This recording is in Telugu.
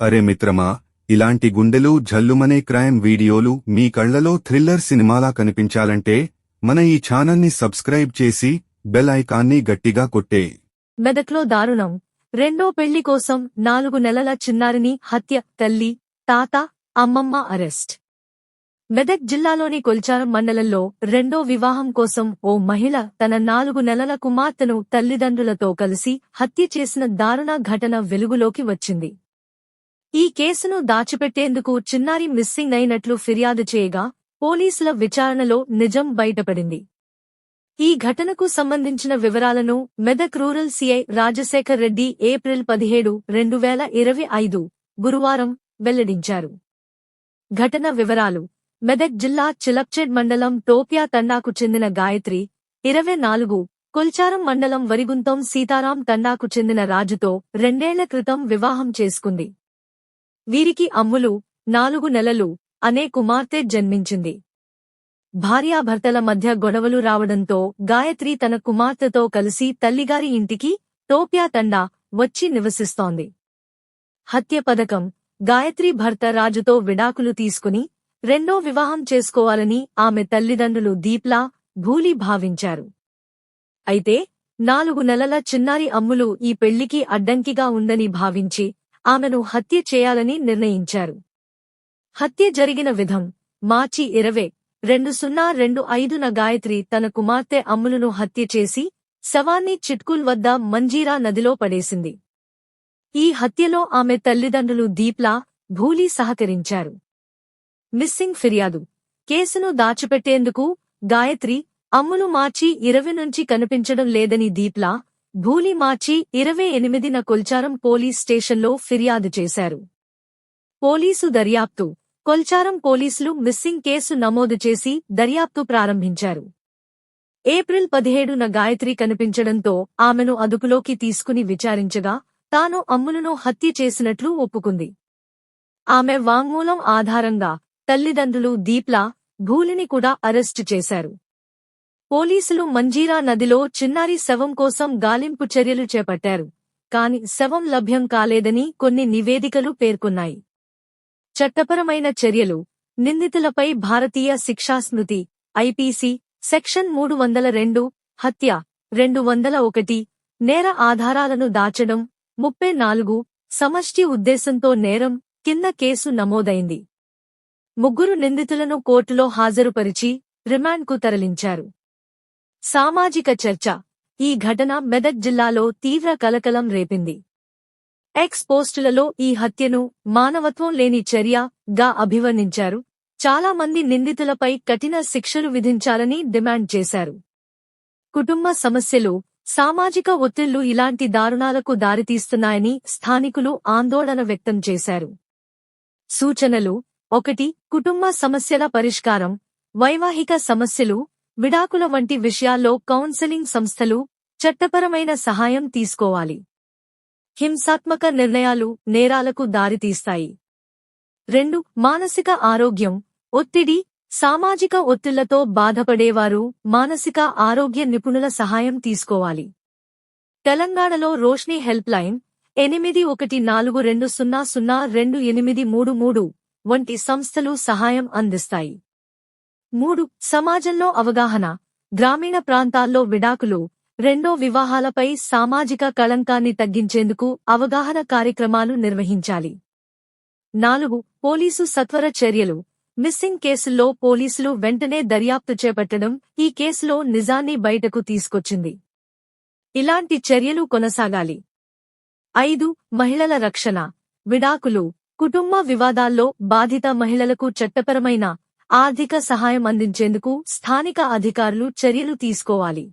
అరే మిత్రమా ఇలాంటి గుండెలు జల్లుమనే క్రైమ్ వీడియోలు మీ కళ్ళలో థ్రిల్లర్ సినిమాలా కనిపించాలంటే మన ఈ ఛానల్ని సబ్స్క్రైబ్ చేసి బెల్ ఐకాన్ని గట్టిగా కొట్టే. మెదక్లో దారుణం. రెండో పెళ్ళి కోసం నాలుగు నెలల చిన్నారిని హత్య తల్లి తాత అమ్మమ్మ అరెస్ట్. మెదక్ జిల్లాలోని కొల్చారం మండలంలో రెండో వివాహం కోసం ఓ మహిళ తన నాలుగు నెలల కుమార్తెను తల్లిదండ్రులతో కలిసి హత్య చేసిన దారుణ ఘటన వెలుగులోకి వచ్చింది. ఈ కేసును దాచిపెట్టేందుకు చిన్నారి మిస్సింగ్ అయినట్లు ఫిర్యాదు చేయగా పోలీసుల విచారణలో నిజం బయటపడింది. ఈ ఘటనకు సంబంధించిన వివరాలను Medak rural CI Rajasekhar Reddy April పదిహేడు రెండు వేల ఇరవై ఐదు గురువారం వెల్లడించారు. ఘటన వివరాలు. మెదక్ జిల్లా చిలక్చెడ్ మండలం టోపియా తండాకు చెందిన గాయత్రి ఇరవై నాలుగు కొల్చారం మండలం వరిగుంతం సీతారాం తండాకు చెందిన రాజుతో రెండేళ్ళ క్రితం వివాహం చేసుకుంది. వీరికి అమ్ములు నాలుగు నెలలు అనే కుమార్తె జన్మించింది. భార్యాభర్తల మధ్య గొడవలు రావడంతో గాయత్రి తన కుమార్తెతో కలిసి తల్లిగారి ఇంటికి టోప్యా తండా వచ్చి నివసిస్తోంది. హత్య పథకం గాయత్రి భర్త రాజుతో విడాకులు తీసుకుని రెండో వివాహం చేసుకోవాలని ఆమె తల్లిదండ్రులు దీప్లా భూలి భావించారు. అయితే నాలుగు నెలల చిన్నారి అమ్ములు ఈ పెళ్ళికి అడ్డంకిగా ఉందని భావించి ఆమెను హత్య చేయాలని నిర్ణయించారు. హత్య జరిగిన విధం మార్చి ఇరవై రెండు సున్నా రెండు ఐదున గాయత్రి తన కుమార్తె అమ్ములను హత్య చేసి శవాన్ని చిట్కుల్ వద్ద మంజీరా నదిలో పడేసింది. ఈ హత్యలో ఆమె తల్లిదండ్రులు దీప్లా భూలి సహకరించారు. మిస్సింగ్ ఫిర్యాదు కేసును దాచిపెట్టేందుకు గాయత్రి అమ్ములు మార్చి ఇరవై నుంచి కనిపించడం లేదని దీప్లా భూలి మార్చి ఇరవై ఎనిమిదిన కొల్చారం పోలీస్ స్టేషన్లో ఫిర్యాదు చేశారు. పోలీసు దర్యాప్తు. కొల్చారం పోలీసులు మిస్సింగ్ కేసు నమోదు చేసి దర్యాప్తు ప్రారంభించారు. ఏప్రిల్ పదిహేడున గాయత్రి కనిపించడంతో ఆమెను అదుపులోకి తీసుకుని విచారించగా తాను అమ్ములను హత్య చేసినట్లు ఒప్పుకుంది. ఆమె వాంగ్మూలం ఆధారంగా తల్లిదండ్రులు దీప్లా భూలిని కూడా అరెస్టు చేశారు. పోలీసులు మంజీరా నదిలో చిన్నారి శవం కోసం గాలింపు చర్యలు చేపట్టారు. కాని శవం లభ్యం కాలేదని కొన్ని నివేదికలు పేర్కొన్నాయి. చట్టపరమైన చర్యలు. నిందితులపై భారతీయ శిక్షాస్మృతి ఐపీసీ సెక్షన్ మూడు వందల రెండు హత్య రెండు వందల ఒకటి నేర ఆధారాలను దాచడం ముప్పై నాలుగు సమష్టి ఉద్దేశంతో నేరం కింద కేసు నమోదైంది. ముగ్గురు నిందితులను కోర్టులో హాజరుపరిచి రిమాండ్కు తరలించారు. సామాజిక చర్చ. ఈ ఘటన మెదక్ జిల్లాలో తీవ్ర కలకలం రేపింది. ఎక్స్ పోస్టులలో ఈ హత్యను మానవత్వం లేని చర్య గా అభివర్ణించారు. చాలా మంది నిందితులపై కఠిన శిక్షలు విధించాలని డిమాండ్ చేశారు. కుటుంబ సమస్యలు సామాజిక ఒత్తిళ్ళు ఇలాంటి దారుణాలకు దారితీస్తున్నాయని స్థానికులు ఆందోళన వ్యక్తం చేశారు. సూచనలు ఒకటి కుటుంబ సమస్యల పరిష్కారం వైవాహిక సమస్యలు విడాకుల వంటి విషయాల్లో కౌన్సెలింగ్ సంస్థలు చట్టపరమైన సహాయం తీసుకోవాలి. హింసాత్మక నిర్ణయాలు నేరాలకు దారితీస్తాయి. రెండు మానసిక ఆరోగ్యం ఒత్తిడి సామాజిక ఒత్తిళ్ళతో బాధపడేవారు మానసిక ఆరోగ్య నిపుణుల సహాయం తీసుకోవాలి. తెలంగాణలో రోష్ని హెల్ప్ లైన్ ఎనిమిది ఒకటి నాలుగు రెండు సున్నా సున్నా రెండు ఎనిమిది మూడు మూడు వంటి సంస్థలు సహాయం అందిస్తాయి. మూడు సమాజంలో అవగాహన. గ్రామీణ ప్రాంతాల్లో విడాకులు. రెండో వివాహాలపై సామాజిక కళంకాన్ని తగ్గించేందుకు అవగాహన కార్యక్రమాలు నిర్వహించాలి. నాలుగు పోలీసు సత్వర చర్యలు. మిస్సింగ్ కేసుల్లో పోలీసులు వెంటనే దర్యాప్తు చేపట్టడం ఈ కేసులో నిజాన్ని బయటకు తీసుకొచ్చింది. ఇలాంటి చర్యలు కొనసాగాలి. ఐదు మహిళల రక్షణ. విడాకులు. కుటుంబ వివాదాల్లో బాధిత మహిళలకు చట్టపరమైన ఆర్థిక సహాయం అందించేందుకు స్థానిక అధికారులు చర్యలు తీసుకోవాలి.